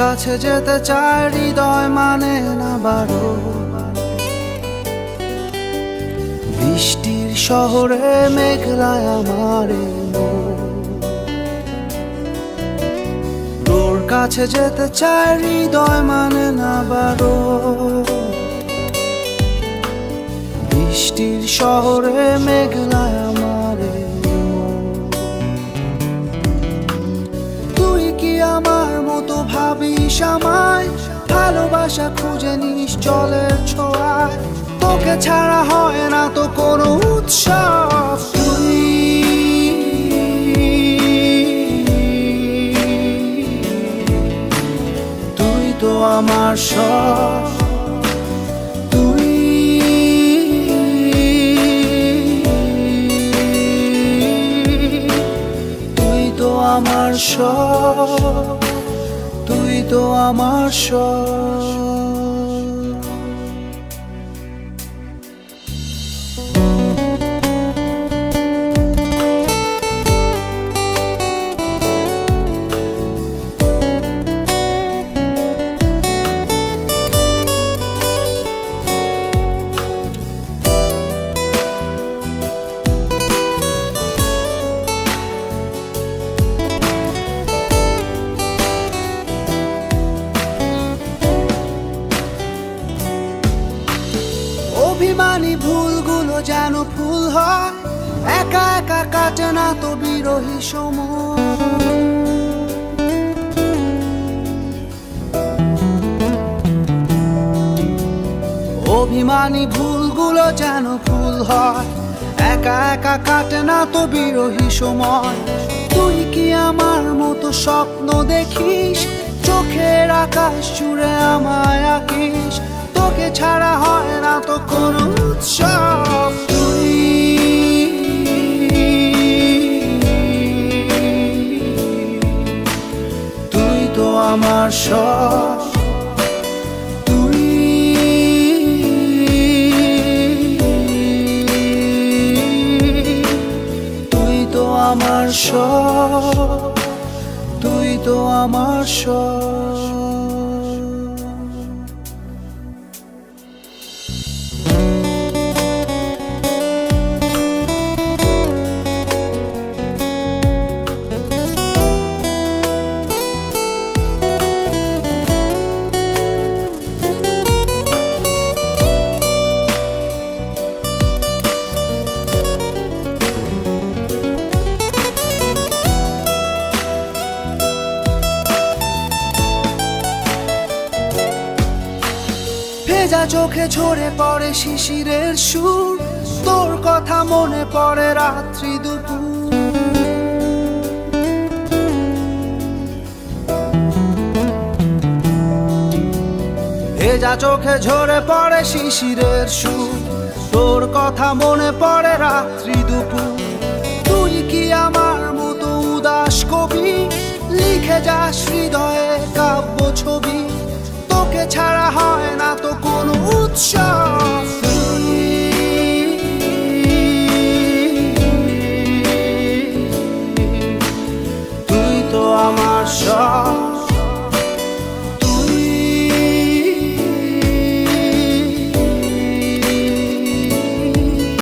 কাছে যেতে চায় হৃদয় মানে না বারো। বৃষ্টির শহরে মেঘলায় আমার তোর কাছে যেতে চায় হৃদয় মানে না বারো। বৃষ্টির শহরে মেঘলায় আমায় ভালোবাসা খুঁজে নিস জলের ছোঁয়ায়। তোকে ছাড়া হয় না তো কোনো উৎসব। তুই তো আমার সব। তুই তুই তো আমার সব। তুই তো আমার সব। অভিমানী ভুলগুলো যেন ফুল হয়। একা একা কাটে না তো বিরোহী সময়। অভিমানী ভুলগুলো যেন ফুল হয়। একা একা কাটে না তো বিরোহী সময়। তুই কি আমার মতো স্বপ্ন দেখিস? চোখের আকাশ জুড়ে আমায় আঁকিস। সব তুই তুই তো আমার স তুই তো আমার সব। ভেজা চোখে ঝরে পড়ে শিশিরের সুর, তোর কথা মনে পড়ে রাত্রি দুপুর। ভেজা চোখে ঝরে পড়ে শিশিরের সুর, তোর কথা মনে পড়ে রাত্রি show.